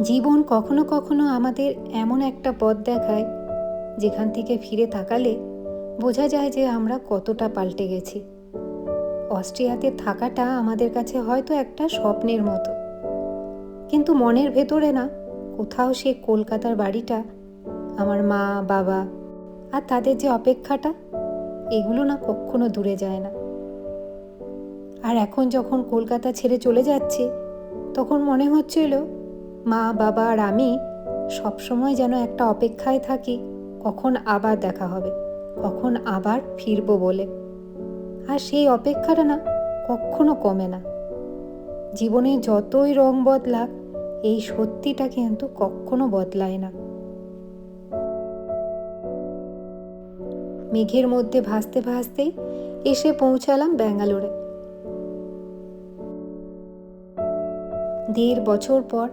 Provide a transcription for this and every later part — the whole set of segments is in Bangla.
জীবন কখনো কখনো আমাদের এমন একটা পথ দেখায়, যেখান থেকে ফিরে তাকালে বোঝা যায় যে আমরা কতটা পাল্টে গেছি। অস্ট্রিয়াতে থাকাটা আমাদের কাছে হয়তো একটা স্বপ্নের মতো। কিন্তু মনের ভেতরে না, কোথাও সে কলকাতার বাড়িটা, আমার মা, বাবা আর তাদের যে অপেক্ষাটা, এগুলো না কখনো দূরে যায় না। আর এখন যখন কলকাতা ছেড়ে চলে যাচ্ছি, তখন মনে হচ্ছিল মা, বাবা আর আমি সবসময় যেন একটা অপেক্ষায় থাকি, কখন আবার দেখা হবে, কখন আবার ফিরবো বলে। আর সেই অপেক্ষাটা না কখনো কমে না। জীবনে যতই রং বদলাক, এই সত্যিটা কিন্তু কখনো বদলায় না। মেঘের মধ্যে ভাসতে ভাসতেই এসে পৌঁছালাম ব্যাঙ্গালোরে। দেড় বছর পর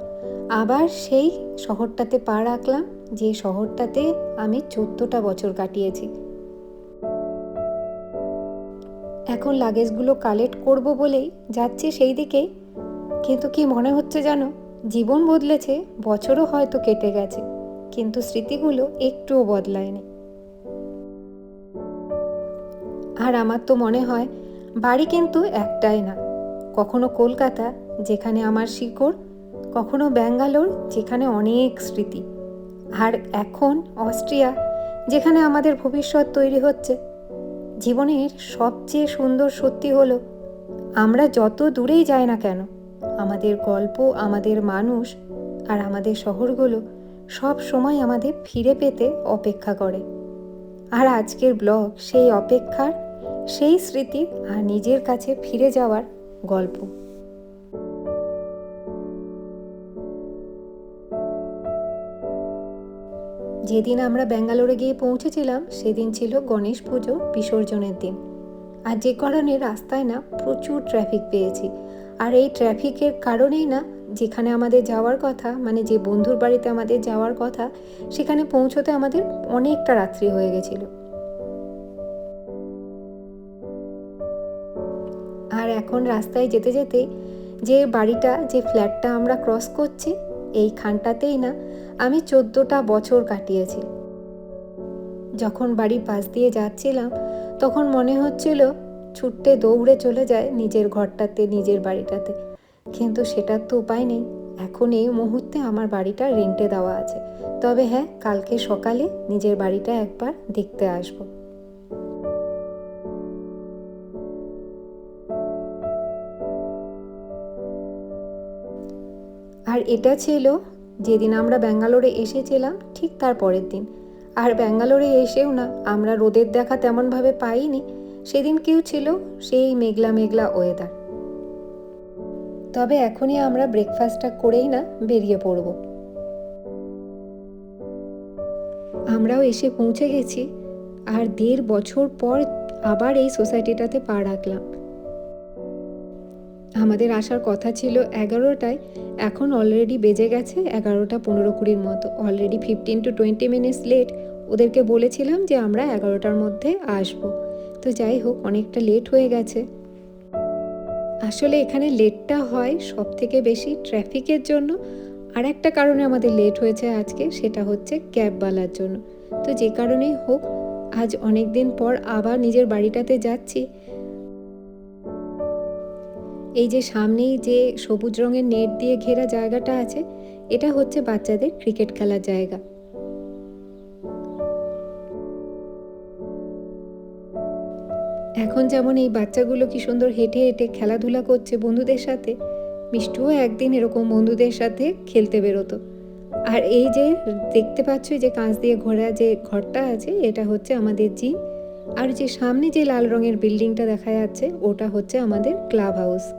আবার সেই শহরটাতে পা রাখলাম, যে শহরটাতে আমি চোদ্দটা বছর কাটিয়েছি। এখন লাগেজগুলো কালেক্ট করব বলেই যাচ্ছি সেই দিকেই কিন্তু কি মনে হচ্ছে জানো? জীবন বদলেছে, বছরও হয়তো কেটে গেছে, কিন্তু স্মৃতিগুলো একটুও বদলায়নি। আর আমার তো মনে হয়, বাড়ি কিন্তু একটাই না, কখনো কলকাতা যেখানে আমার শিকড়, কখনো ব্যাঙ্গালোর, যেখানে অনেক স্মৃতি। আর এখন অস্ট্রিয়া, যেখানে আমাদের ভবিষ্যৎ তৈরি হচ্ছে। জীবনের সবচেয়ে সুন্দর সত্যি হলো, আমরা যত দূরেই যাই না কেন, আমাদের গল্প, আমাদের মানুষ আর আমাদের শহরগুলো সব সময় আমাদের ফিরে পেতে অপেক্ষা করে। আর আজকের ব্লগ সেই অপেক্ষার, সেই স্মৃতি আর নিজের কাছে ফিরে যাওয়ার গল্প। যেদিন আমরা ব্যাঙ্গালোরে গিয়ে পৌঁছেছিলাম, সেদিন ছিল গণেশ পুজো, বিসর্জনের দিন। আর যে কারণে রাস্তায় না প্রচুর ট্রাফিক পেয়েছি। আর এই ট্রাফিকের কারণেই না যেখানে আমাদের যাওয়ার কথা মানে যে বন্ধুর বাড়িতে আমাদের যাওয়ার কথা, সেখানে পৌঁছতে আমাদের অনেকটা রাত্রি হয়ে গেছিল। আর এখন রাস্তায় যেতে যেতে যে বাড়িটা, যে ফ্ল্যাটটা আমরা ক্রস করছি এই খানটাতেই না, আমি চোদ্দোটা বছর কাটিয়েছি। যখন বাড়ির পাশ দিয়ে যাচ্ছিলাম, তখন মনে হচ্ছিল ছুটতে দৌড়ে চলে যায় নিজের ঘরটাতে, নিজের বাড়িটাতে। কিন্তু সেটার তো উপায় নেই। এখন এই মুহূর্তে আমার বাড়িটা রেন্টে দেওয়া আছে। তবে হ্যাঁ কালকে সকালে নিজের বাড়িটা একবার দেখতে আসব। আর এটা ছিল যেদিন আমরা ব্যাঙ্গালোরে এসেছিলাম, ঠিক তার পরের দিন। আর ব্যাঙ্গালোরে এসেও না, আমরা রোদের দেখা তেমনভাবে পাইনি। সেদিন কেউ ছিল সেই মেঘলা মেঘলা ওয়েদার তবে এখনই আমরা ব্রেকফাস্টটা করেই না বেরিয়ে পড়ব। আমরাও এসে পৌঁছে গেছি। আর দেড় বছর পর আবার এই সোসাইটিটাতে পা রাখলাম। আমাদের আসার কথা ছিল এগারোটায়। এখন অলরেডি বেজে গেছে এগারোটা পনেরো কুড়ির মতো। Already fifteen to twenty minutes late ওদেরকে বলেছিলাম যে আমরা এগারোটার মধ্যে আসব। তো যাই হোক, অনেকটা লেট হয়ে গেছে। আসলে এখানে লেটটা হয় সব থেকে বেশি ট্রাফিকের জন্য। আর একটা কারণে আমাদের লেট হয়েছে আজকে, সেটা হচ্ছে ক্যাবওয়ালার জন্য। তো যে কারণেই হোক, আজ অনেক দিন পর আবার নিজের বাড়িটাতে যাচ্ছি। এই যে সামনেই যে সবুজ রঙের নেট দিয়ে ঘেরা জায়গাটা আছে, এটা হচ্ছে বাচ্চাদের ক্রিকেট খেলার জায়গা। এখন যেমন এই বাচ্চাগুলো কি সুন্দর হেঁটে হেঁটে খেলাধুলা করছে বন্ধুদের সাথে, মিষ্টুও একদিন এরকম বন্ধুদের সাথে খেলতে বেরোতো। আর এই যে দেখতে পাচ্ছ যে কাঁচ দিয়ে ঘোরা যে ঘরটা আছে, এটা হচ্ছে আমাদের জিম। আর যে সামনে যে লাল রঙের বিল্ডিংটা দেখা যাচ্ছে, ওটা হচ্ছে আমাদের ক্লাব হাউস।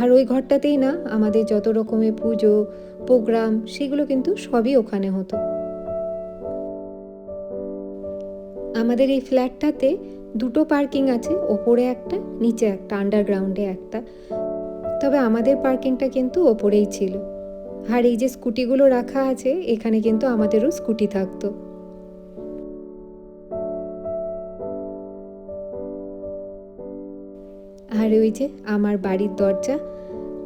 আর ওই ঘরটাতেই না আমাদের যত রকমের পুজো, প্রোগ্রাম, সেগুলো কিন্তু সবই ওখানে হতো। আমাদের এই ফ্ল্যাটটাতে দুটো পার্কিং আছে, ওপরে একটা, নিচে একটা, আন্ডারগ্রাউন্ডে একটা। তবে আমাদের পার্কিংটা কিন্তু ওপরেই ছিল। আর এই যে স্কুটিগুলো রাখা আছে, এখানে কিন্তু আমাদেরও স্কুটি থাকতো। আর ওই যে আমার বাড়ির দরজা।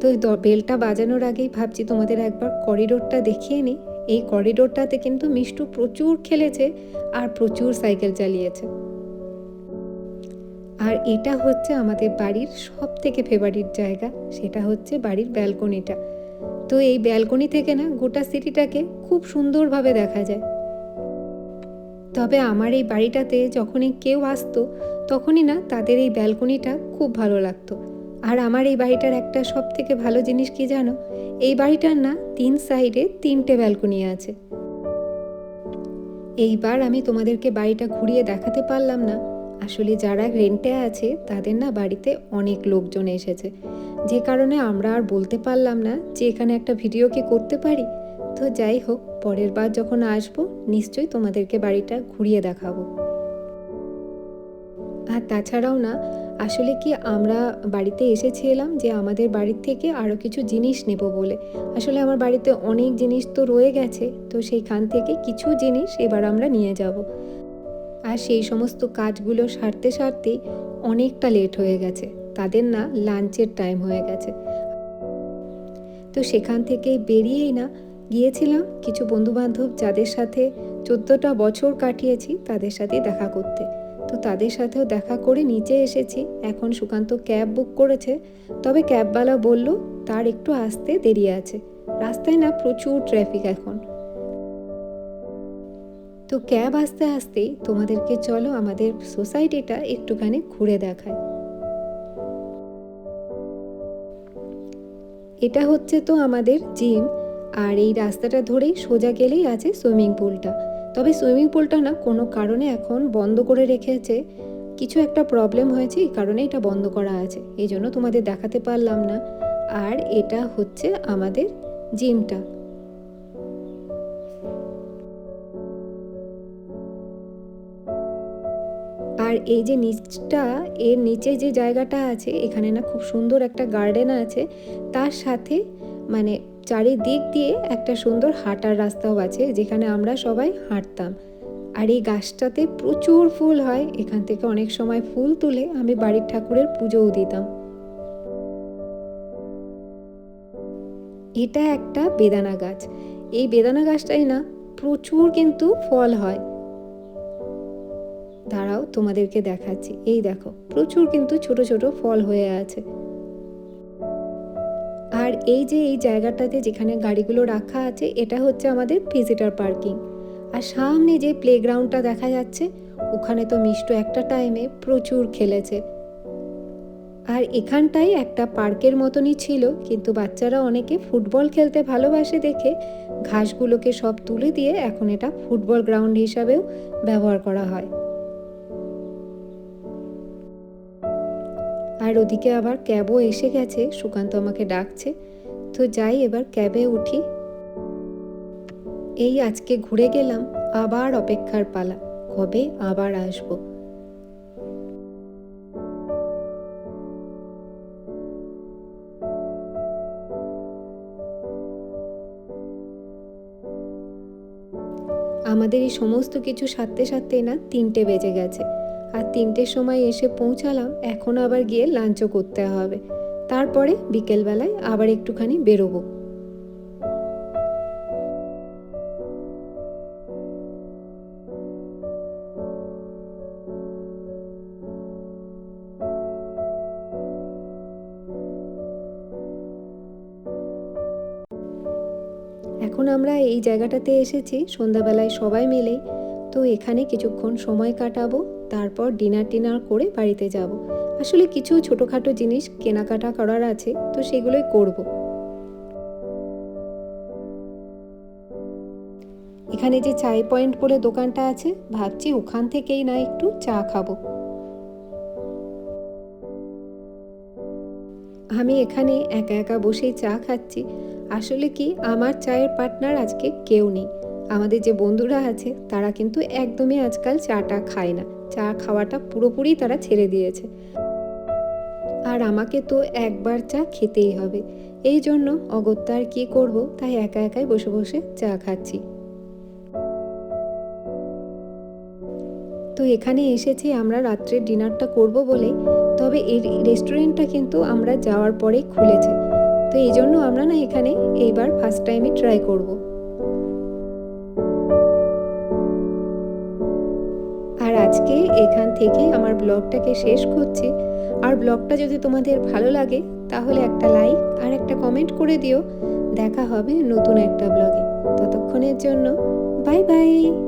তো বেলটা বাজানোর আগেই ভাবছি তোমাদের একবার করিডোরটা দেখিয়ে নিই। এই করিডোরটাতে কিন্তু মিষ্টু প্রচুর খেলেছে আর প্রচুর সাইকেল চালিয়েছে। আর এটা হচ্ছে আমাদের বাড়ির সব থেকে ফেভারিট জায়গা, সেটা হচ্ছে বাড়ির ব্যালকনিটা তো এই ব্যালকনি থেকে না গোটা সিটিটাকে খুব সুন্দরভাবে দেখা যায়। তবে আমার এই বাড়িটাতে যখনই কেউ আসতো, তখনই না তাদের এই ব্যালকনিটা খুব ভালো লাগতো। আর আমার এই বাড়িটার একটা সব থেকে ভালো জিনিস কি জানো? এই বাড়িটার না তিন সাইডে তিনটে ব্যালকনি আছে। এইবার আমি তোমাদেরকে বাড়িটা ঘুরিয়ে দেখাতে পারলাম না। আসলে যারা রেন্টে আছে, তাদের না বাড়িতে অনেক লোকজন এসেছে। যে কারণে আমরা আর বলতে পারলাম না যে এখানে একটা ভিডিও কি করতে পারি। তো যাই হোক, পরের বার যখন আসব, নিশ্চয়ই তোমাদেরকে বাড়িটা ঘুরিয়ে দেখাবো। আর তাছাড়াও না, আসলে কি আমরা বাড়িতে এসেছিলাম যে আমাদের বাড়ির থেকে আরও কিছু জিনিস নেব বলে। আসলে আমার বাড়িতে অনেক জিনিস তো রয়ে গেছে, তো সেইখান থেকে কিছু জিনিস এবার আমরা নিয়ে যাব। আর সেই সমস্ত কাজগুলো সারতে সারতেই অনেকটা লেট হয়ে গেছে, তাদের না লাঞ্চের টাইম হয়ে গেছে। তো সেখান থেকে বেরিয়েই না গিয়েছিলাম, কিছু বন্ধুবান্ধব যাদের সাথে চোদ্দোটা বছর কাটিয়েছি তাদের সাথে দেখা করতে। তো তাদের সাথেও দেখা করে নিচে এসেছি। এখন সুকান্ত ক্যাব বুক করেছে। তবে ক্যাবওয়ালা বলল, তার একটু আসতে দেরি আছে। রাস্তায় না প্রচুর ট্রাফিক এখন। তো ক্যাব আসতে আসতেই তোমাদেরকে চলো আমাদের সোসাইটিটা একটুখানি ঘুরে দেখায় এটা হচ্ছে তো আমাদের জিম। আর এই রাস্তাটা ধরেই সোজা গেলেই আছে সুইমিং পুলটা। তবে সুইমিং পুলটা না, কোনো কারণে এখন বন্ধ করে রেখেছে। কিছু একটা প্রবলেম হয়েছে, এই কারণে এটা বন্ধ করা আছে। এই জন্য তোমাদের দেখাতে পারলাম না। আর এটা হচ্ছে আমাদের জিমটা। আর এই যে নিচটা, এর নিচে যে জায়গাটা আছে, এখানে না খুব সুন্দর একটা গার্ডেন আছে। তার সাথে মানে চারিদিক দিয়ে একটা সুন্দর হাঁটার রাস্তাও আছে যেখানে আমরা সবাই হাঁটতাম। আর এই গাছটাতে প্রচুর ফুল হয়। এখান থেকে অনেক সময় ফুল তুলে আমি বাড়ির ঠাকুরের পুজোও দিতাম। এটা একটা বেদানা গাছ। এই বেদানা গাছটাই না, প্রচুর কিন্তু ফল হয়। দাঁড়াও তোমাদেরকে দেখাচ্ছি। এই দেখো, প্রচুর কিন্তু ছোট ছোট ফল হয়ে আছে। আর এই যে এই জায়গাটাতে যেখানে গাড়িগুলো রাখা আছে, এটা হচ্ছে আমাদের ভিজিটার পার্কিং আর সামনে যে প্লেগ্রাউন্ডটা দেখা যাচ্ছে, ওখানে তো মিষ্টু একটা টাইমে প্রচুর খেলেছে। আর এখানটাই একটা পার্কের মতনই ছিল, কিন্তু বাচ্চারা অনেকে ফুটবল খেলতে ভালোবাসে দেখে ঘাসগুলোকে সব তুলে দিয়ে এখন এটা ফুটবল গ্রাউন্ড হিসাবেও ব্যবহার করা হয়। আর ওদিকে আবার ক্যাবও এসে গেছে, সুকান্ত আমাকে ডাকছে। তো যাই এবার ক্যাবে উঠি। এই আজকে ঘুরে গেলাম, আবার অপেক্ষার পালা, কবে আবার আসব? আমাদের এই সমস্ত কিছু সারতে সারতে না তিনটে বেজে গেছে। আর তিনটের সময় এসে পৌঁছালাম, এখন আবার গিয়ে লাঞ্চও করতে হবে। তারপরে বিকেলবেলায় আবার একটুখানি বেরোবো। এখন আমরা এই জায়গাটাতে এসেছি, সন্ধ্যাবেলায় সবাই মিলে। তো এখানে কিছুক্ষণ সময় কাটাবো। তারপর ডিনার টিনার করে বাড়িতে যাব। আসলে কিছু ছোটোখাটো জিনিস কেনাকাটা করার আছে, তো সেগুলোই করব। এখানে যে চাই পয়েন্ট বলে দোকানটা আছে, ভাবছি ওখান থেকেই না একটু চা খাব। আমি এখানে একা একা বসেই চা খাচ্ছি। আসলে কি, আমার চায়ের পার্টনার আজকে কেউ নেই। আমাদের যে বন্ধুরা আছে, তারা কিন্তু একদমই আজকাল চাটা খায় না। চা খাওয়াটা পুরোপুরি তারা ছেড়ে দিয়েছে। আর আমাকে তো একবার চা খেতেই হবে। এই জন্য অগত্যা আর কী করব তাই একা একাই বসে বসে চা খাচ্ছি। তো এখানে এসেছি আমরা রাত্রে ডিনারটা করব বলে, তবে এই রেস্টুরেন্টটা কিন্তু আমরা যাওয়ার পরেই খুলেছে। তো এই জন্য আমরা না এখানে এইবার ফার্স্ট টাইমে ট্রাই করব। আজকে এখান থেকেই আমার ব্লগটাকে শেষ করছি। আর ব্লগটা যদি তোমাদের ভালো লাগে, তাহলে একটা লাইক আর একটা কমেন্ট করে দিও। দেখা হবে নতুন একটা ব্লগে। ততক্ষণের জন্য, বাই বাই।